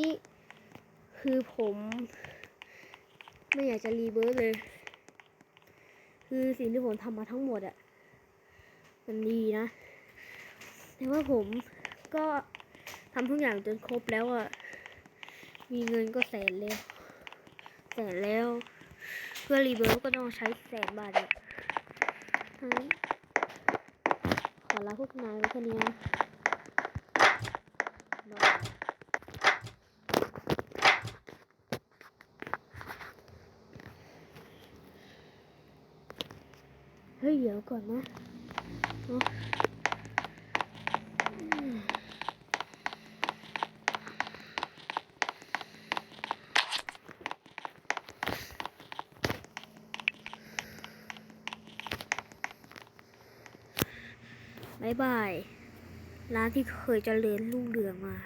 นี้คือผมไม่อยากจะรีเวิร์สเลย คือสิ่งที่ผมทำมาทั้งหมดอะมันดีนะ แต่ว่าผมก็ทำทุกอย่างจนครบแล้วอะมีเงินก็แสนแล้ว แสนแล้ว เพื่อรีเวิร์สก็ต้องใช้แสนบาทอะขอลาพวกนายไว้แค่นี้นะบ๊ายบาย เฮ้ย เดี๋ยวก่อนนะบายบาย ร้านที่เคยเจริญรุ่งเรืองมา